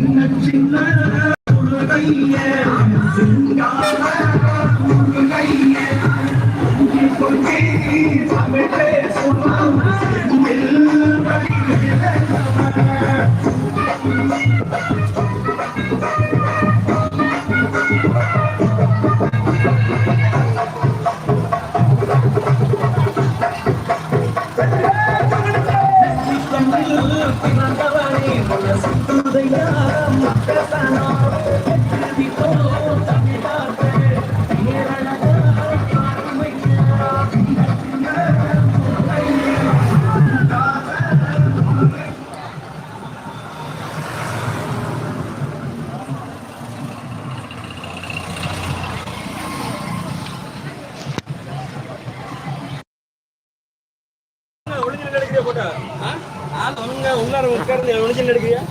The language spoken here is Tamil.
சின்ன சின்ன முருகைய சிங்கார முருகைய கொஞ்சி தமிழே சொன்னாங்க ஒளிஞ்சு எடுக்கிறியா அவங்க உள்ளார உட்கார்ந்து ஒளிஞ்சு எடுக்கிறியா?